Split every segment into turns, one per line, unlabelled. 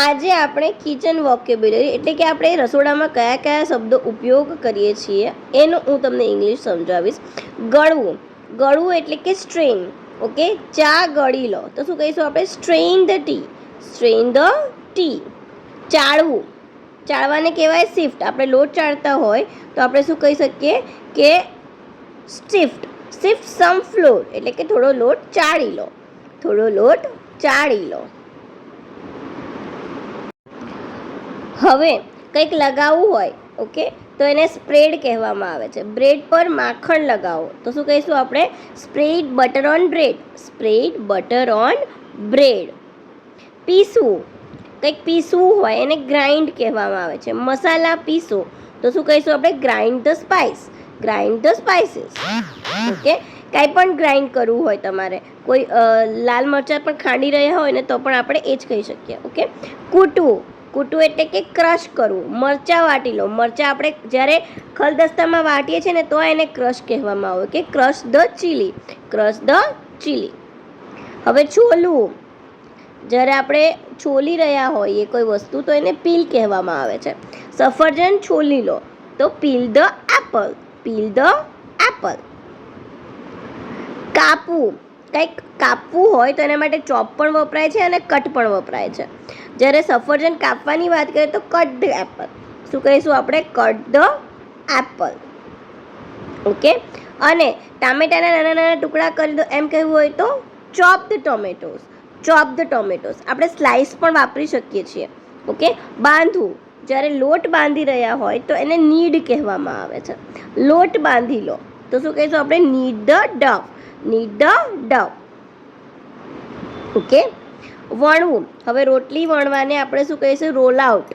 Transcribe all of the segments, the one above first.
આજે આપણે kitchen vocabulary એટલે કે આપણે રસોડામાં કયા કયા શબ્દો ઉપયોગ કરીએ છીએ, એનું હું તમને ઇંગ્લિશ સમજાવીશ. ગળવું. ગળવું એટલે કે સ્ટ્રેન ઓકે ચા ગળી લો. તો શું કહીશું આપણે? Strain the tea strain the tea ચાળવું. ચાળવાને કહેવાય શિફ્ટ આપણે લોટ ચાળતા હોય તો આપણે શું કહી શકીએ કે શિફ્ટ શિફ્ટ સમ ફ્લોર એટલે કે થોડો લોટ ચાળી લો. થોડો લોટ ચાળી લો. હવે કંઈક લગાવવું હોય, ઓકે, તો એને સ્પ્રેડ કહેવામાં આવે છે. બ્રેડ પર માખણ લગાવો. તો શું કહીશું આપણે? Spread butter on bread. Spread butter on bread. પીસવું. કંઈક પીસવું હોય એને ગ્રાઇન્ડ કહેવામાં આવે છે. મસાલા પીસો. તો શું કહીશું આપણે? Grind the spice. Grind the spices. Okay? કાંઈ પણ ગ્રાઇન્ડ કરવું હોય તમારે. કોઈ લાલ મરચાં પણ ખાંડી રહ્યા હોય ને તો પણ આપણે એ જ કહી શકીએ. ઓકે? કૂટવું. કૂટવું એટલે કે ક્રશ કરવું મરચાં વાટી લો મરચાં આપણે જ્યારે ખલદસ્તામાં વાટીએ છીએ ને, તો એને ક્રશ કહેવામાં આવે. કે crush the chilli crush the chilli હવે છોલવું જ્યારે આપણે છોલી રહ્યા હોઈએ કોઈ વસ્તુ, તો એને પીલ કહેવામાં આવે છે. સફરજન છોલી લો, તો peel the apple peel the apple કાપવું. કંઈક કાપવું હોય તો એના માટે ચોપ પણ વપરાય છે અને કટ પણ વપરાય છે. જ્યારે સફરજન કાપવાની વાત કરીએ તો કટ ધ એપલ શું કહીશું આપણે? Cut the apple okay? અને ટામેટાના નાના નાના ટુકડા કરી દો. એમ કહેવું હોય તો chop the tomatoes chop the tomatoes આપણે સ્લાઇસ પણ વાપરી શકીએ છીએ. ઓકે? બાંધવું. જ્યારે લોટ બાંધી રહ્યા હોય તો એને નીડ કહેવામાં આવે છે. લોટ બાંધી લો. તો શું કહીશું આપણે? Knead the dough knead the dough okay? વણવું. હવે રોટલી વણવાને આપણે શું કહીશું? રોલ આઉટ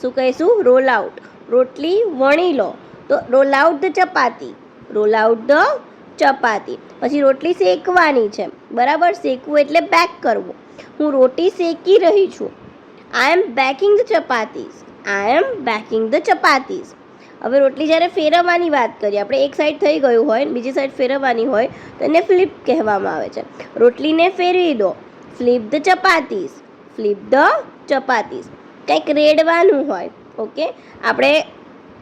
શું કહીશું? રોલ આઉટ રોટલી વણી લો. તો roll out the chapati. Roll out the chapati. પછી રોટલી શેકવાની છે. બરાબર? શેકવું એટલે બેક કરવું. હું રોટી શેકી રહી છું. I am baking the chapatis I am baking the chapatis હવે રોટલી જ્યારે ફેરવવાની વાત કરીએ, આપણે એક સાઈડ થઈ ગયું હોય બીજી સાઈડ ફેરવવાની હોય, તો એને ફ્લિપ કહેવામાં આવે છે. રોટલીને ફેરવી દો. Flip the chapatis flip the chapatis કંઈક રેડવાનું હોય ઓકે આપણે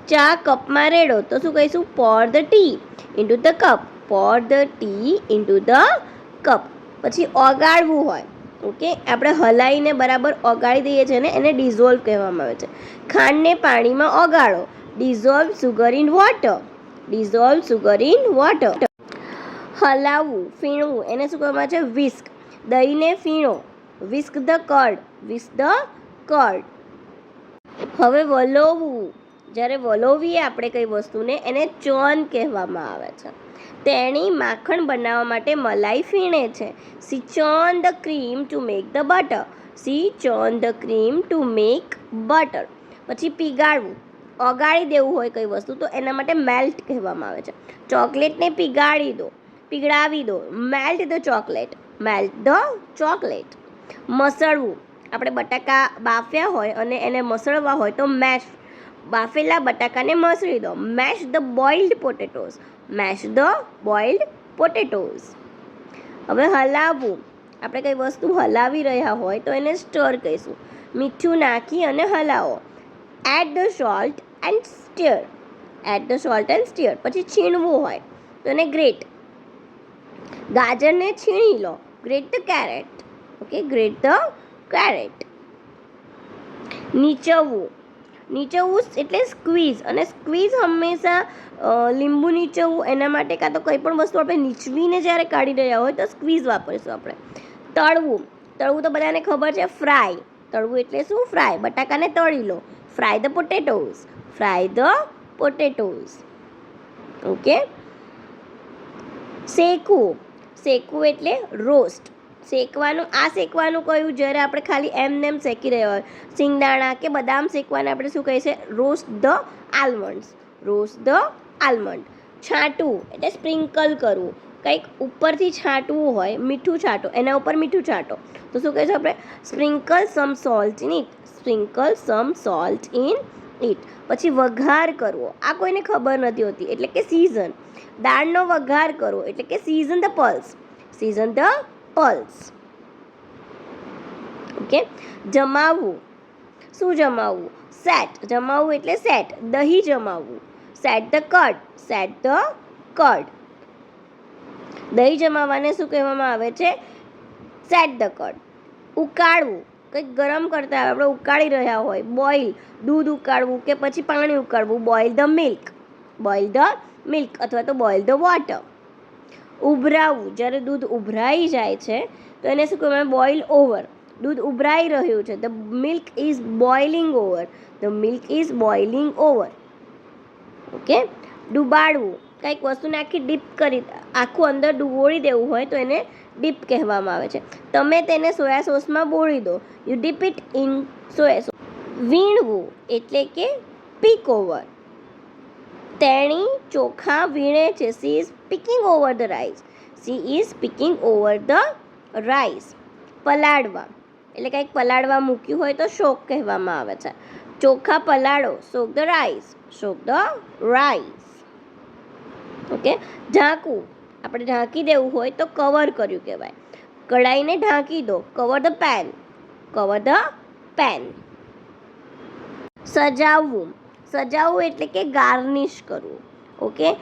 ચા કપમાં રેડો તો શું કહીશું pour the tea into the cup pour the tea into the cup પછી ઓગાળવું હોય ઓકે આપણે હલાઈને બરાબર ઓગાળી દઈએ છીએ ને એને ડિઝોલ્વ કહેવામાં આવે છે ખાંડને પાણીમાં ઓગાળો dissolve sugar in water dissolve sugar in water હલાવવું ફીણવું એને શું કહેવામાં છે વિસ્ક દહીંને ફીણો. Whisk the curd whisk the curd હવે વલોવવું જ્યારે વલોવીએ આપણે કઈ વસ્તુને, એને ચોન કહેવામાં આવે છે. તેણી માખણ બનાવવા માટે મલાઈ ફીણે છે. Churn the cream to make the butter churn the cream to make butter પછી પીગાળવું. ઓગાળી દેવું હોય કઈ વસ્તુ, તો એના માટે મેલ્ટ કહેવામાં આવે છે. ચોકલેટને પીગાળી દો. પીગળાવી દો. Melt the chocolate melt the chocolate. મસળવું. આપણે બટાકા બાફ્યા હોય અને એને મસળવા હોય તો મેશ, બાફેલા બટાકાને મસળી દો. Mash the boiled potatoes mash the boiled potatoes હવે હલાવવું. આપણે કંઈ વસ્તુ હલાવી રહ્યા હોય તો એને સ્ટર કહીશું. મીઠું નાખી અને હલાવો. Add the salt and stir. Add the salt and stir. પછી છીણવું હોય તો એને ગ્રેટ. ગાજરને છીણી લો. Grate the carrot okay grate the carrot નીચવવું. નીચવવું એટલે સ્ક્વીઝ અને સ્ક્વીઝ હંમેશા લીંબુ નીચવવું, એના માટે કાં તો કંઈ પણ વસ્તુ આપણે નીચવીને જ્યારે કાઢી રહ્યા હોય તો સ્ક્વીઝ વાપરીશું આપણે. તળવું. તળવું તો બધાને ખબર છે ફ્રાય તળવું એટલે શું? ફ્રાય બટાકાને તળી લો. Fry the potatoes fry the potatoes okay શેકવું. શેકવું એટલે રોસ્ટ. શેકવાનું, આ શેકવાનું કહ્યું જ્યારે આપણે ખાલી એમ નેમ શેકી રહ્યા હોય. સિંગદાણા કે બદામ શેકવાને આપણે શું કહે છે? Roast the almonds. Roast the almond. છાંટવું એટલે સ્પ્રિંકલ કરવું. કંઈક ઉપરથી છાંટવું હોય, મીઠું છાંટો, એના ઉપર મીઠું છાંટો. તો શું કહીશું આપણે? Sprinkle some salt in it sprinkle some salt in it પછી વઘાર કરવો. આ કોઈને ખબર નથી હોતી. એટલે કે સિઝન દાળનો વઘાર કરવો. એટલે કે season the pulse season the pulse okay જમાવવું. શું જમાવવું? સેટ જમાવવું એટલે સેટ દહીં જમાવવું. Set the curd set the curd દહીં જમાવવાને શું કહેવામાં આવે છે? સેટ ધ કટ ઉકાળવું. કંઈક ગરમ કરતા આપણે ઉકાળી રહ્યા હોય બોઇલ દૂધ ઉકાળવું કે પછી પાણી ઉકાળવું boil the milk boil the milk અથવા તો બોઇલ ધ વોટર ઉભરાવવું જ્યારે દૂધ ઉભરાઈ જાય છે, તો એને શું કહેવાય? બોઇલ ઓવર દૂધ ઉભરાઈ રહ્યું છે the milk is boiling over the milk is boiling over okay ડુબાડવું કંઈક વસ્તુને આખી ડીપ કરી આખું અંદર ડુબોળી દેવું હોય તો એને ડીપ કહેવામાં આવે છે. તમે તેને સોયા સોસમાં બોળી દો. You dip it in soya sauce વીણવું એટલે કે પીક ઓવર તેણી ચોખા વીણે છે. She is picking over the rice she is picking over the rice પલાળવા. એટલે કંઈક પલાળવા મૂક્યું હોય તો શોક કહેવામાં આવે છે. ચોખા પલાળો. Soak the rice soak the rice okay? ઢાંકવું. આપણે ઢાંકી દેવું હોય તો કવર કર્યું કહેવાય. કઢાઈને ઢાંકી દો. Cover the pan cover the pan સજાવવું. સજાવવું એટલે કે ગાર્નિશ કરવું. ઓકે?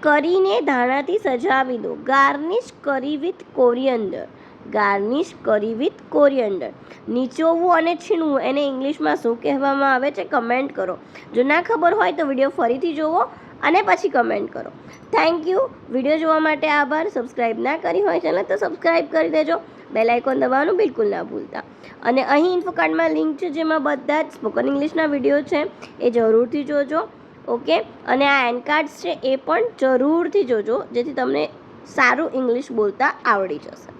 કરીને ધાણાથી સજાવી દો. Garnish curry with coriander garnish curry with coriander નીચોવું અને છીણવું, એને ઇંગ્લિશમાં શું કહેવામાં આવે છે? કમેન્ટ કરો. જો ના ખબર હોય તો વીડિયો ફરીથી જુઓ અને પછી કમેન્ટ કરો. થેન્ક યુ વીડિયો જોવા માટે આભાર. સબસ્ક્રાઈબ ના કરી હોય ચેનલ તો સબસ્ક્રાઈબ કરી દેજો. બેલ આઇકોન દબાવવાનું બિલકુલ ના ભૂલતા. અને અહીં ઇન્ફોકાર્ડમાં લિંક છે જેમાં બધા જ સ્પોકન ઇંગ્લિશના વીડિયો છે. એ જરૂરથી જોજો. ઓકે અને આ એન કાર્ડ્સ છે એ પણ જરૂરથી જોજો, જેથી તમને સારું ઇંગ્લિશ બોલતા આવડી જશે.